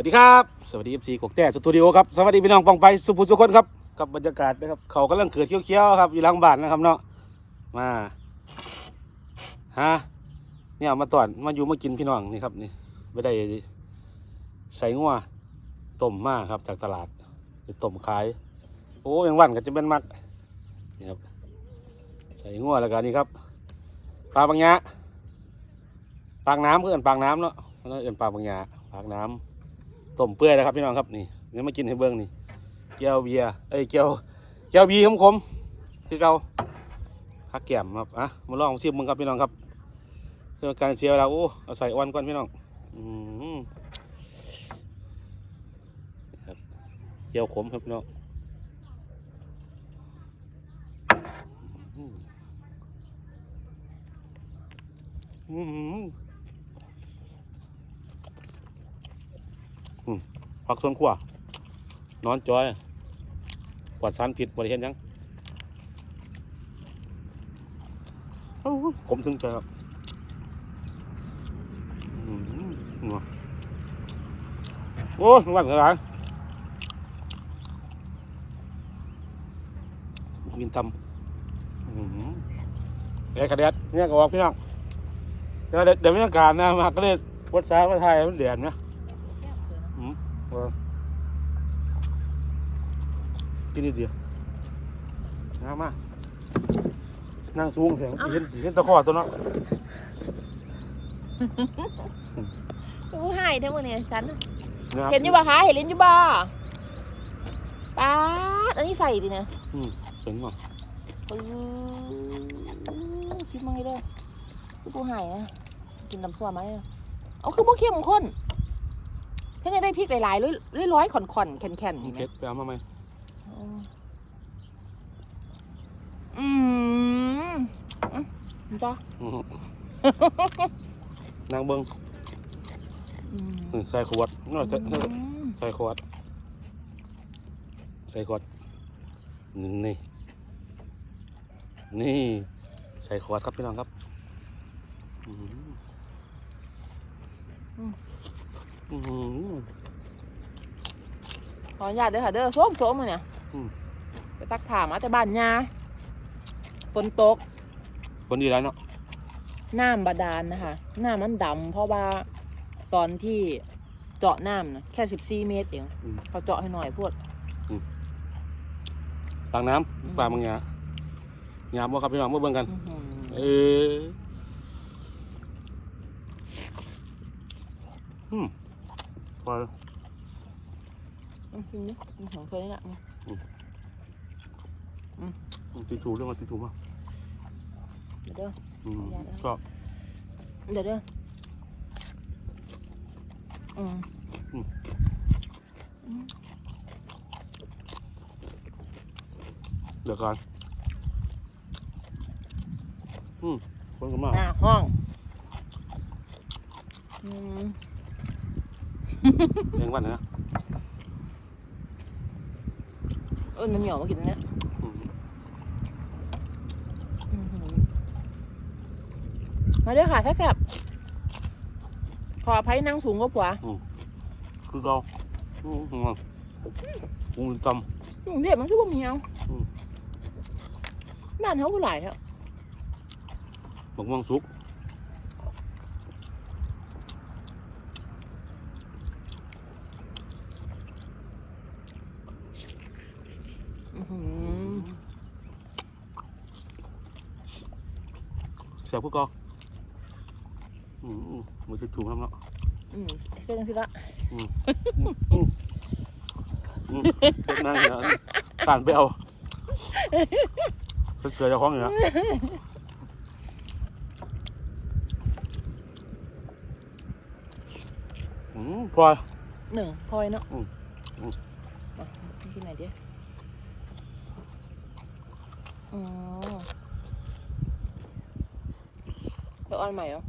วัสดีครับ สวัสดีเอฟซีกกแต่สตูดิโอครับ สวัสดีพี่น้องปองไปสุภูสุคนครับ กับบรรยากาศนะครับ เขากำลังเกิดเขียวๆครับอยู่หลังบ้านนะครับเนาะ มา ฮะ เนี่ยเอามาตอนมาอยู่มากินพี่น้องนี่ครับนี่ไม่ได้ใส่งัวต้มมาครับจากตลาดไปต้มขาย โอ้ยังวันก็จะเป็นมักนี่ครับ ใส่งัวแล้วกันนี่ครับ ปลาบางยะปากน้ำเพื่อนปากน้ำเนาะเอื่นปลาบางยะปากน้ำ ต้มเปื่อยนะครับพี่น้องครับนี่เนี่มากินให้เบิ้งนี่เกี๊ยวเบียร์เอ้ยเกี๊ยวเกี๊ยวบีขมๆคือเก่าฮักแก้มครับอะมาลองชิมมึงครับพี่น้องครับเรื่องการเชียร์เราโอ้เอาใส่อ้วนก่อนพี่น้องอืมครับเกี๊ยวขมครับพี่น้องอืมอืมอืม ผักสวนครัวนอนจอยปลอดสารพิษบริเห็นยังผมถึงใจครับโอ้ยวันกระไรกินทำเอ้ยกระเด็ดเนี่ยก็บอกพี่น้องเดี๋ยวเดี๋ยวบรรยากาศนะมาก็เลยวัดสายวัดไทยมันเดือดนะ อืมเออกินนิดเดียวน้ำมา นั่งสูงเสียงเห็นเห็นตะขอตัวเนาะกูให้ทั้งหมดเนี่ยฉันน่ะนะครับเห็นอยู่บ่คะเห็นลิ้นอยู่บ่ป๊าดอันนี้ใส่ดิเนี่ยอืมสวยงามปื้อชิมมาให้ด้วยคือกูให้นะกินน้ำส้มมาเนี่ยเอาคือพวกเข้มข้น ถ้าไงได้พริกหลายๆร้อยร้อยๆขอนๆแข็งๆนี่เผ็นะดไปเอามาไหมอืมอืมจ้าอืมนางเบิ้งอืมนี่ใส่ขวดนี่ใส่อืมใส่ขวด ใส่ขวด นี่ นี่ ใส่ขวดครับพี่น้องครับอืมอืม ขออนุญาตเด้อค่ะเด้อส้มส้มมาเนี่ยอืมไปตักผ่ามาแต่บ้านยาฝนตกคนดีแล้วเนาะน้ำบาดาลนะคะน้ำมันดำเพราะว่าตอนที่เจาะน้ำนะแค่สิบสี่เมตรเองอืมเขาเจาะให้หน่อยพวดปากน้อืมำปลาบางยาหยาบบ่ครับพี่น้องมาเบิ่งกันอื้อหือเออ อืมพอแล้วอืมจริงดิอืมของเคยนี่แหละอืมตีถูเรื่องมาตีถูมา เดี๋ยวเด้ออืมอย่านะก็เดี๋ยวเด้ออืมเดี๋ยวก่อนอืมคนกันมากอ่าห้องอืมเลี้ยงวันนะเออมันเหนียวมากินอันเนี้ยอืมอื้อหือมาเด้อค่ะแซ่บๆขออภัยนั่งสูงกว่าผัวคือเราอืมอืมอืมจกรุงเทพมันคือบ่มีเอาอืมบ้านเขาก็หลายครับำบักม่วงสุก อื้อหือ แซ่บคือเก็อืมอืมมันจะถูกแล้วเนาะอืมเป็นจังซี่ละอืมอืมอืมเจ็บหน้าเนี่ยตานไปเอาเสือเจะคล้าของอยู่นะอืมพลอยหนึ่งพลอยเนาะอืมอืมมาที่ไหนดิอ๋อไป เอาอนใหม่เหรอ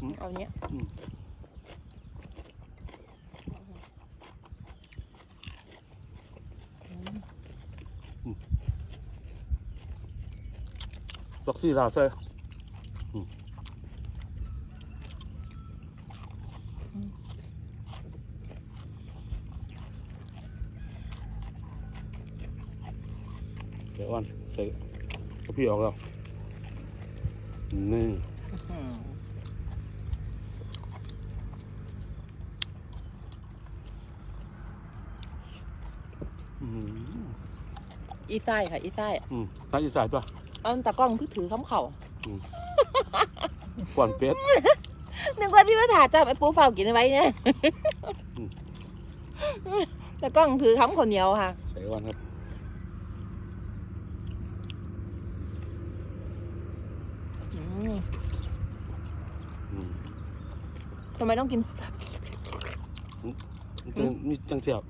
อืเอาเนี้ยวักซีนลาเซ่เดี๋ยววันใส่กพี่ออกแล้วหนึ่ง อืมอีไส้ค่ะ อีไส้อืมถ้าอีสานตัวเอาตากล้องที่ถือคำเข่าก่อนเป็ดนึกว่าที่มาถ่ายจับไอ้ปูเฝ้ากินไว้เนี่ยอืมตากล้องถือคำคนเหนียวค่ะ ใส่อ้อนครับ อืม อืม ทำไมต้องกิน มันเป็นมีจังเสียบ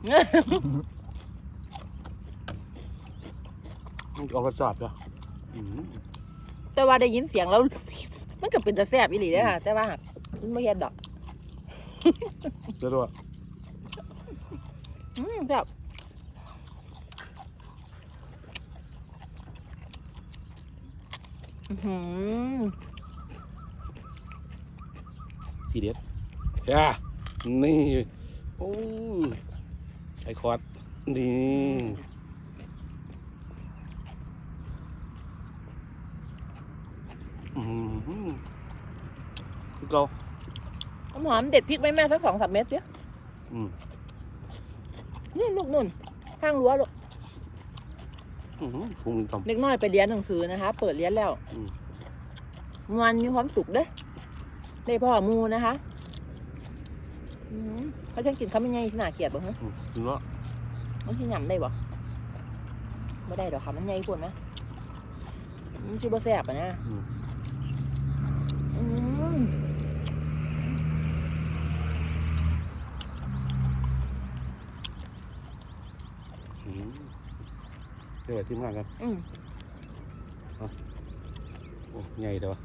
มันจะออกรสชาติด้วยอืมแต่ว่าได้ยินเสียงแล้ว มันก็เป็นตะแซ่บอีหลีเด้อค่ะ แต่ว่ามันไม่เห็นดอกเดี๋ยวด้วยอืมแซ่บอื้อหือ ทีเด็ด ย่านี่โอ้ยใส่คอร์ดนี่อืมพี่เกาน้ำหอมเด็ดพริกไหมแม่สักสองสามเม็ดเสียอืมนี่ลูกนุ่น ข้างรั้วลูกอืมปรุงตำเล็กน้อยไปเรียนหนังสือนะคะ เปิดเรียนแล้วอืมมวนมีความสุขเด้อได้พ่อหมูนะคะอืม เขาจะกินข้าวมันไงขนาดเกลียดบ่ฮะอืมถึงแล้วมันที่หยำได้บ่ไม่ได้ดอกค่ะมันใหญ่กว่านะมันชื่อบ่แซ่บอะนะอืมอืมอืมเดี๋ยวไปทีมงานกันอืมโอ้ใหญ่เดี๋ยววะ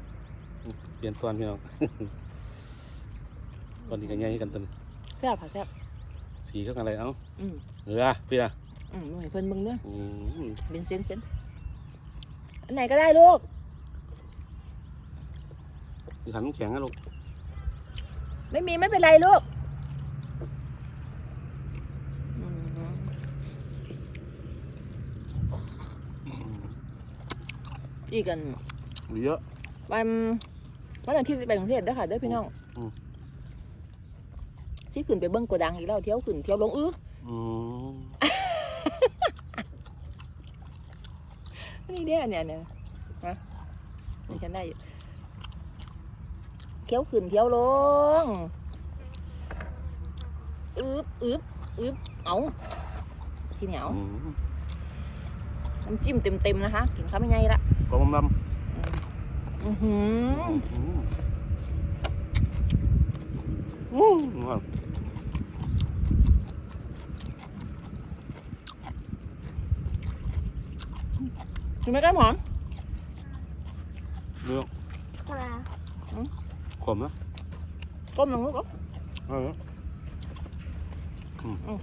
อืมเปลี่ยนตอนพี่น้องตอนนี้ก็ใหญ่กันตอนนี้ แซ่บค่ะแซ่บสีก็อะไรเอ้าอืมเออพี่อะอืมหน่อยเพิ่นเบิ่งเด้ออืมเป็นเส้นเส้นอันไหนก็ได้ลูกสีขันน้ำแข็งนะลูกไม่มีไม่เป็นไรลูกอืมอีกกันเยอะวันวันอาทิตย์สิไปกรุงเทพเด้อค่ะเด้อพี่น้องอืม ที่ขึ้นไปเบิ้งโกดังอีกแล้วเที่ยวขึ้นเที่ยวลงอื้ออืมนี่เด้อเนี่ยเนี่ยฮะนี่ฉันได้อยู่เที่ยวขึ้นเที่ยวลงอึบอึบอึบเอาทีเหนียวอืมน้ำจิ้มเต็มๆนะคะกินข้าวไม่ไงละกลมดำอือหือ อืมอืม กินไหมก้หมอนเนื้ออะไรขมนะก้มลงลูกก็เอออืมอืม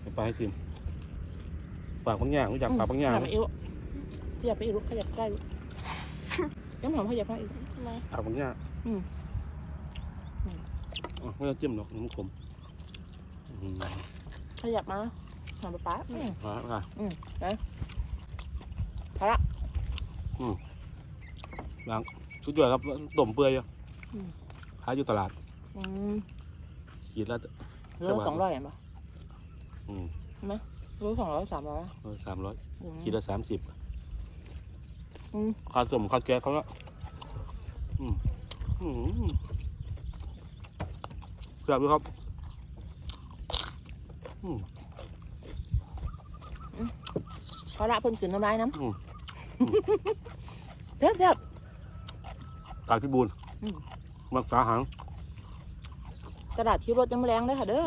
ไปไปให้กินปากบางอย่างรู้จักปากบางอย่างขยับไหมไปอีกลูกขยับไปอีกลูกขยับใกล้ลูกก้หมอนขยับไปอีกทำไมปากบางอย่างอืมอ๋อไม่ต้องจิ้มหรอกน้ำขมอืมขยับมาหอมป๊าป๊าอืมอ่าอะ พอละสุดยอดครับต้มเปื่อยอยู่อืม ขายอยู่ตลาดอืมขีดละ โลสองร้อยเห็นปะอืมโลสองร้อยสามร้อยสามร้อยอืม ขีดละสามสิบอืม ค่าสมค่าแก๊สเขาละอืมอืมเสียบอยู่ครับอืมพอละเพิ่นกินน้ำลายน้อืมำ เทียบเทียบกาดพิบูลอืมรักษาหางกระดาษที่รถยังไม่แรงเลยค่ะเด้อ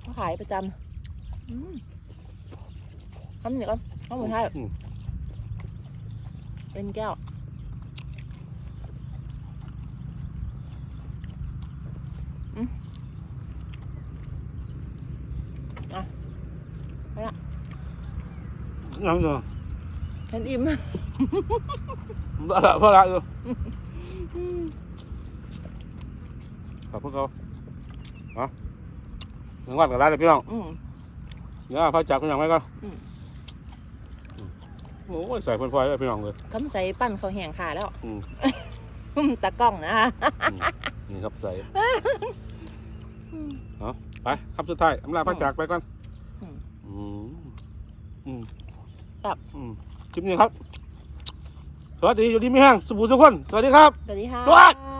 เขาขายประจำอืมทำหนึ่งก่อนทำหมดให้อืมเป็นแก้วอืมยังเนาะ ฉันอิ่มละละพอละอยู่ขอบพวกเขาเนาะถึงวันกับร้านเลยพี่น้องอืมเดี๋ยวพาจากคุณยังไงก็อืมโอ้ยใส่พลอยๆเลยพี่น้องเลยคำใส่ปั้นเขาวแห้งขาแล้วอืมอืมตะกล้องนะอืมนี่ครับใส่เอาไปครับสุดท้ายอำลาพระจากไปก่อนอืมอืมอืมครับอืม คลิปนี้ครับ สวัสดีอยู่ดีไม่แห้งสบู่ทุกคน สวัสดีครับ สวัสดีค่ะ สวัสดี